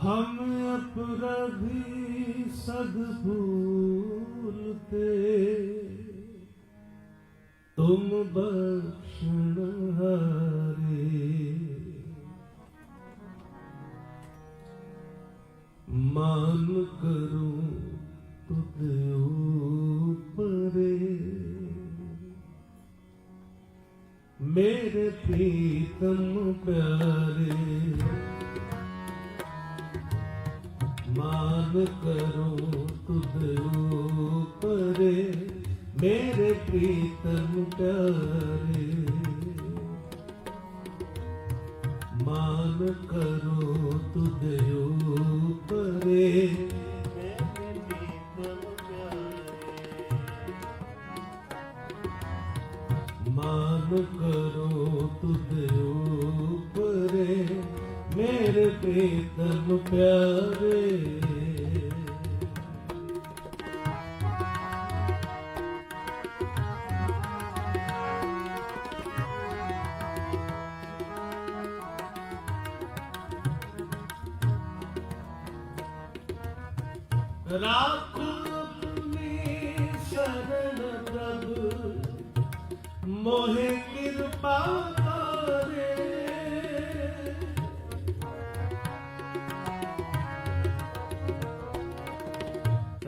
हम अपराधी सद भूलते तुम बख्शण हारे मान करूं तुद ऊपरे मेरे प्रीतम प्यारे ਮਾਨ ਕਰੋ ਤੁਧਰੂ ਪਰੇ ਮੇਰੇ ਪ੍ਰੀਤਮ ਕਰੇ ਮਾਨ ਕਰੋ ਤੁਧਰੂ ਪਰੇ ਮਾਨ ਕਰੋ ਤੁਧਰੂ ਮੇਰੇ ਬੇਦਮ ਪਿਆਰੇ। ਰਾਖੋ ਆਪਣੀ ਮੋਹਿ ਕਿਰਪਾ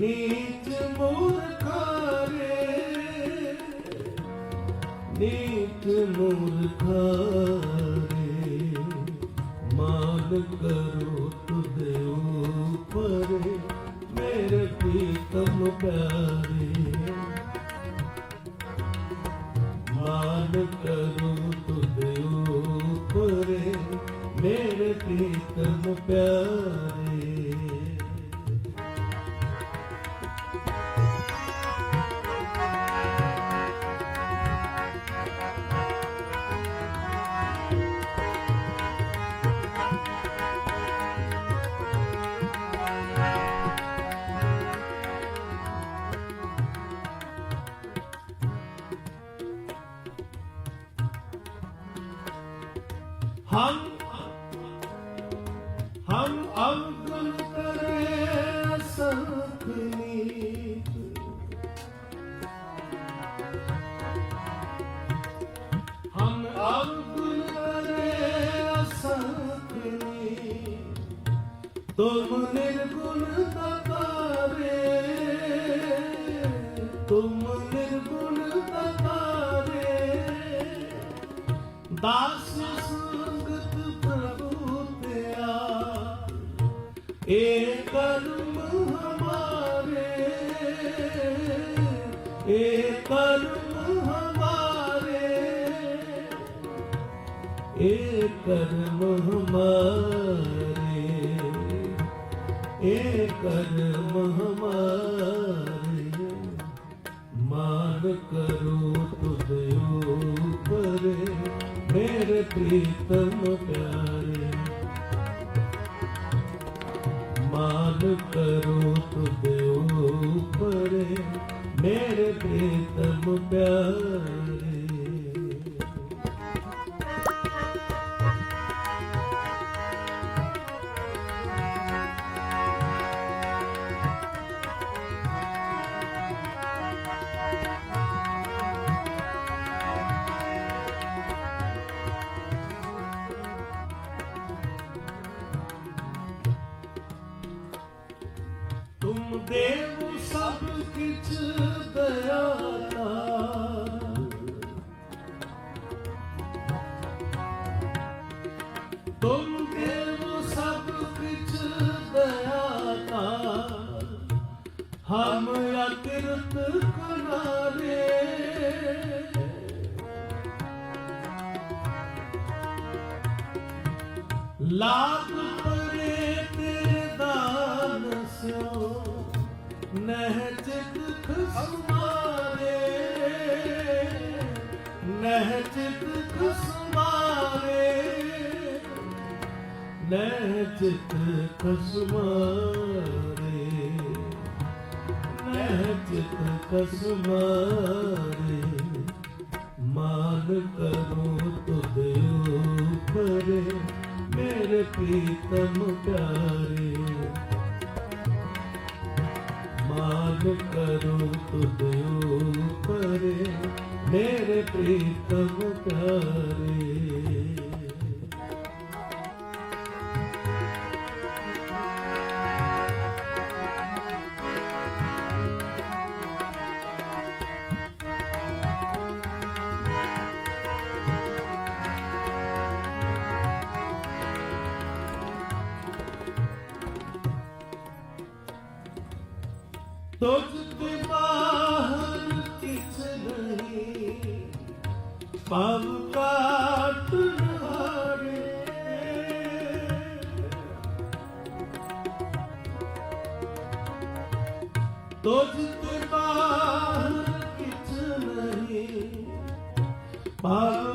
ਨੀਚ ਮੂਰਖਾਰੇ ਨੀਚ ਮੂਰਖਾਰੇ ਮਾਨ ਕਰੋ ਤੁਦੇ ਉਪਰੇ ਮੇਰੇ ਪ੍ਰੀਤਮ ਪਿਆਰੇ ਮਾਨ ਕਰੋ ਤੁਦੇ ਉਪਰੇ ਮੇਰੇ ਪ੍ਰੀਤਮ ਪਿਆਰੇ। हम हम अवगुण करे संकलीप हम अवगुण करे संकलीप तुम निर्गुण तकारे तुम निर्गुण तकारे दास ਇਹ ਕਰਮ ਹਮਾਰੇ ਇਹ ਕਰਮ ਹਮਾਰੇ ਇਹ ਕਰਮ ਹਮਾਰੇ ਇਹ ਕਰਮ ਹਮਾਰੇ ਮਾਨ ਕਰੋ ਤੁਧ ਉਪਰੇ ਮੇਰੇ ਪ੍ਰੀਤਮ ਪਿਆਰੇ मान करो तुद ऊपर मेरे ਦੇਵ ਸਭ ਕਿਛ ਦਇਆਲਾ ਤੁਮ ਸਭ ਕਿਛ ਦਇਆਲਾ ਹਮ ਅਕਿਰਤ ਕਨਾਰੇ ਲਾਭ ਪਰੇ ਤੇ ਦਾਨ ਸਿਓ ਨਹਿ ਚਿਤ ਖਸਮਾਰੇ ਨਹਿ ਚਿਤ ਖਸਮਾਰੇ ਨਹਿ ਚਿਤ ਖਸਮਾਰੇ ਨਹਿ ਚਿਤ ਖਸਮਾਰੇ ਮਾਨ ਕਰੋ ਤੁਦੇ ਉਪਰੇ, ਮੇਰੇ ਪ੍ਰੀਤਮ ਪਿਆਰੇ। ਮਾਨ ਕਰੋ ਤੁਦੇ ਉਪਰੇ ਮੇਰੇ ਪ੍ਰੀਤਮ ਪਿਆਰੇ ਤੇ ਬਾਹਰ ਕਿਛ ਨਹੀਂ ਪਵ ਕਾਟ ਹਾਰੇ ਤੇ ਬਾਹਰ ਕਿਛ ਨਹੀਂ ਪਵ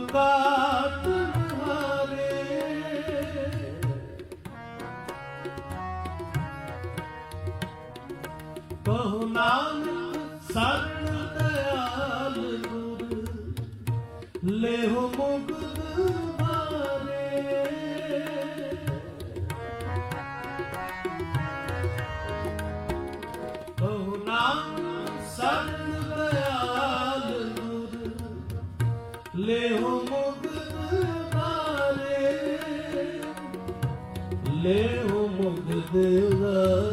ਕਹੋ ਨਾਨਕ ਸਰਣ ਦਇਆਲ ਗੁਰ, ਲੇਹੁ ਮੁਕਤ ਮਾਰੇ ਕਹੋ ਨਾਨਕ ਸਰਣ ਦਇਆਲ ਲੇਹੁ ਮੁਕਤ ਮਾਰੇ ਲੇਹੁ ਮੁਕਤ ਵਾਰੇ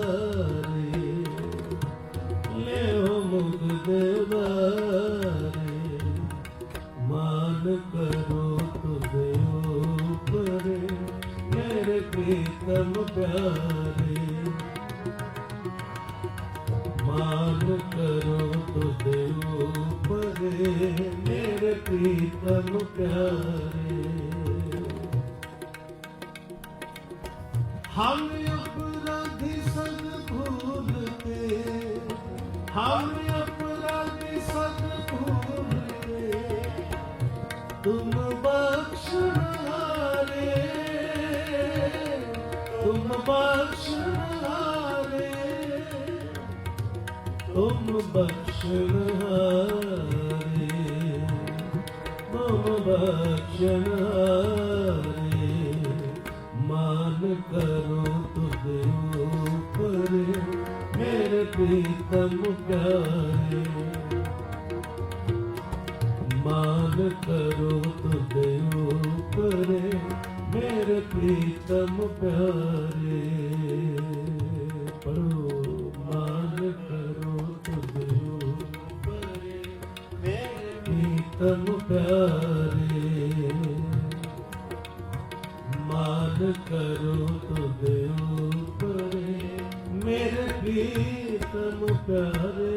मान करो तुझे ऊपर मेरे प्रीतम प्यारे हम अपराधी सब भूलते हम ਬਖਸ਼ਨਾਰੇ ਮਾਨ ਕਰੋ ਤੁਧ ਉਪਰ ਮੇਰੇ ਪ੍ਰੀਤਮ ਪਿਆਰੇ ਮਾਨ ਕਰੋ ਤੁਧ ਉਪਰ ਮੇਰੇ ਪ੍ਰੀਤਮ ਪਿਆਰੇ ਮਾਨ ਕਰੋ ਤੁਦੇ ਉਪਰੇ। ਮੇਰੇ ਪ੍ਰੀਤਮ ਪਿਆਰੇ